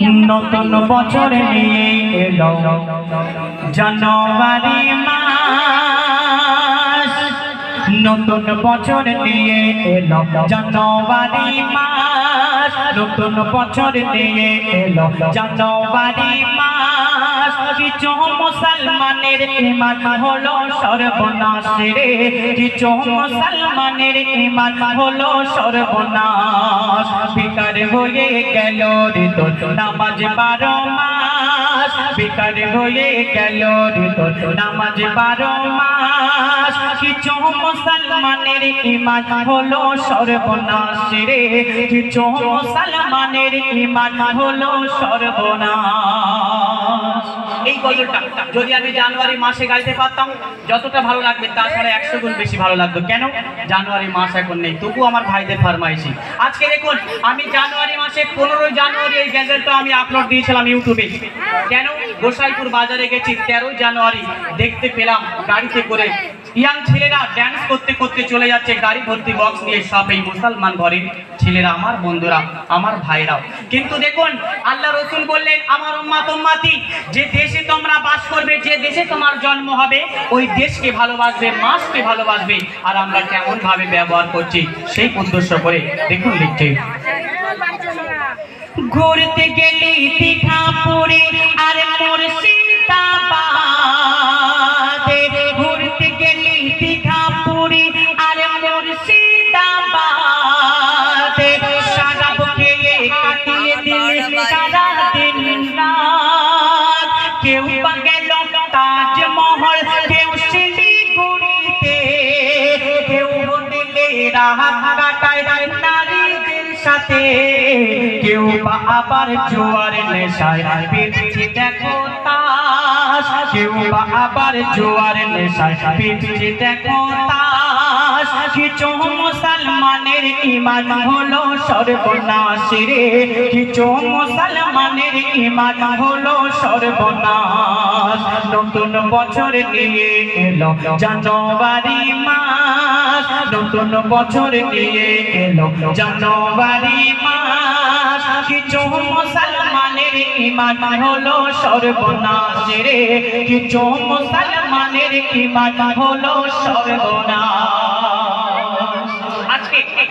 নতুন বছর নিয়ে এলো। জানুয়ারি মাস। নতুন বছর নিয়ে এলো। জানুয়ারি মাস। নতুন বছর নিয়ে এলো। জানুয়ারি মাস। কিছু মুসলমানের ইমান হলো সর্বনাশ রে। কিছু মুসলমানের ইমান হলো সর্বনাশ। বেকার হয়ে গেল রে তোর নামাজ বারো মাস। বেকার হয়ে গেল রে তোর নামাজ বারো মাস। কিছু মুসলমানের ইমান হলো সর্বনাশ রে। কিছু মুসলমানের ইমান হলো সর্বনাশ। এই গজলটা। যদি আমি জানুয়ারি মাসে গাইতে পারতাম, যতটা ভালো লাগবে তারপরে একশো গুণ বেশি ভালো লাগতো কেন? জানুয়ারি মাস এখন নেই। তবু আমার ভাইদের ফার্মাইসি আজকে দেখুন, আমি জানুয়ারি মাসে পনেরোই জানুয়ারি এই গ্যাজেটটা আমি আপলোড দিয়েছিলাম ইউটিউবে। কেন? গোসাইপুর বাজারে গেছি, তেরোই জানুয়ারি দেখতে পেলাম, গাড়িতে করে ইয়াং ছেলেরা ড্যান্স করতে করতে চলে যাচ্ছে, গাড়ি ভর্তি বক্স নিয়ে সব এই মুসলমান ঘরের ছেলেরা, আমার বন্ধুরা, আমার ভাইরাও কিন্তু দেখুন, আল্লাহ রসুল বললেন, আমার উম্মা তোমাতি যে দেশে তোমরা বাস করবে, যে দেশে তোমার জন্ম হবে, ওই দেশকে ভালোবাসবে মাসকে ভালোবাসবে, আর আমরা কেমনভাবে ব্যবহার করছি? সেই উদ্দেশ্য করে দেখুন লিখছে। ঘুরতে গেলি দীঘাপুরে আর মুর্শিদাবাদে বা আবার জোয়ার নেশায় পেয়েছে দেখো তাস। বা আবার কিছু মুসলমানের ইমান হলো সর্বনাশ কিছু মুসলমানের ইমান হলো সর্বনাশ? নতুন বছর নিয়ে এলো জানুয়ারি মাস। নতুন বছর নিয়ে এলো। জানুয়ারি মাস, কিছু মুসলমানের ইমান হলো সর্বনাশ রে কিছু মুসলমানের ইমান হলো সর্বনাশ।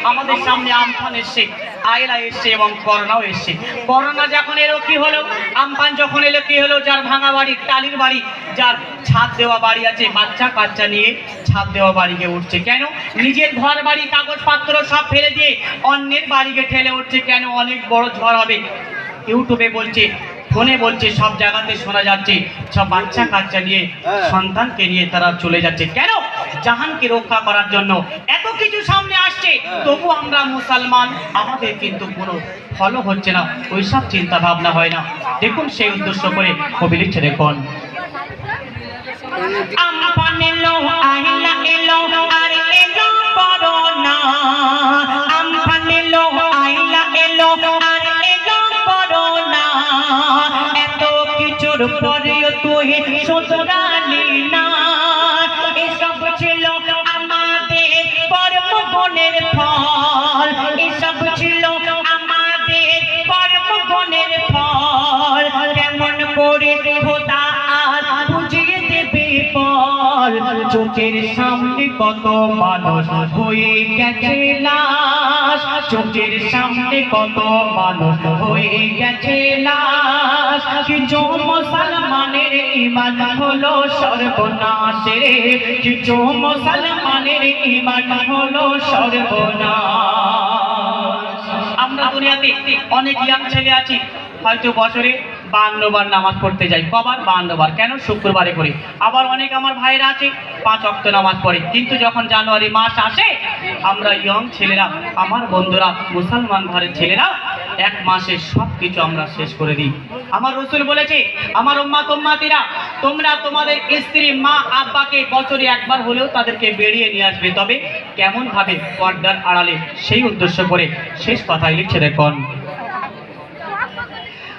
আমাদের সামনে আমফান এসছে আয়লা এসছে এবং করোনাও এসছে। করোনা যখন এলো কি হলো? আমফান যখন এলো কি হলো? যার ভাঙা বাড়ি টালির বাড়ি যার ছাদ দেওয়া বাড়ি আছে বাচ্চা কাচ্চা নিয়ে ছাদ দেওয়া বাড়িকে উঠছে। কেন? নিজের ঘর বাড়ি কাগজপত্র সব ফেলে দিয়ে অন্যের বাড়িকে ঠেলে উঠছে। কেন? অনেক বড় ঝড় হবে। ইউটিউবে বলছে ফোনে বলছে সব জায়গাতে শোনা যাচ্ছে সব বাচ্চা কাচ্চা নিয়ে সন্তানকে নিয়ে তারা চলে যাচ্ছে। কেন? জাহানকে রক্ষা করার জন্য এত কিছু সামনে আসছে তবু আমরা মুসলমান আমাদের কিন্তু কোনো ফলো হচ্ছে না ওইসব চিন্তা ভাবনা হয় না। দেখুন সেই উদ্দেশ্য করে কবি লিখছে দেখুন। আমফান এলো আইলা এলো আর এলো করোনা আমফান এলো আইলা এলো আর এলো করোনা এত কিছুর পরেও তুই শুধরালি না। চোখের সামনে কত মানুষ হয়ে গেছে লাশ। চোখের সামনে কত মানুষ হয়ে গেছে লাশ। কিছু মুসলমানের ইমান হলো সর্বনাশ রে কিছু মুসলমানের ইমান হলো সর্বনাশ? আমরা দুনিয়াতে অনেক ইয়াং ছেলে আছি, হয়তো বছরে বান্ন বার নামাজ পড়তে যাই। কবার? বান্ন বার। কেন? শুক্রবারে করি। আবার অনেক আমার ভাইরা আছে, পাঁচ অক্ত নামাজ পড়ে। কিন্তু যখন জানুয়ারি মাস আসে, আমরা ইয়ং ছেলেরা, আমার বন্ধুরা, মুসলমান ঘরের ছেলেরা, এক মাসে সব কিছু আমরা শেষ করে দিই। আমার রসুল বলেছে, আমার উম্মা তোমাতিরা তোমরা তোমাদের স্ত্রী, মা, আব্বাকে বছরে একবার হলেও তাদেরকে বেরিয়ে নিয়ে আসবে। তবে কেমন ভাবে পর্দার আড়ালে সেই উদ্দেশ্য করে শেষ কথাই লিখছে দেখুন।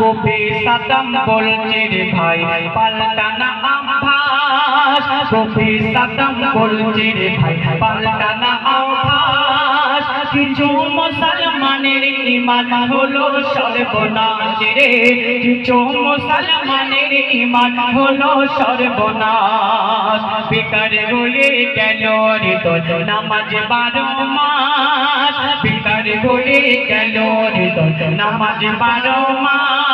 কবি সাদম বলছে রে ভাই, পাল্টানা আভাস। কবি সাদম বলছে রে ভাই, পাল্টানা আভাস। কিছু মুসলমানের ইমান হলো সর্বনাশ রে। কিছু মুসলমানের ইমান হলো সর্বনাশ। বেকার হয়ে গেল রে তোর নামাজ বারো মাস। বেকার হয়ে গেল রে তোর নামাজ বারো মাস।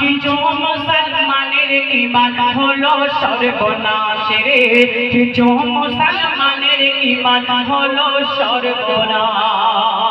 কিছু মুসলমানের ইমান হলো সর্বনাশ রে কিছু মুসলমানের ইমান হলো সর্বনাশ।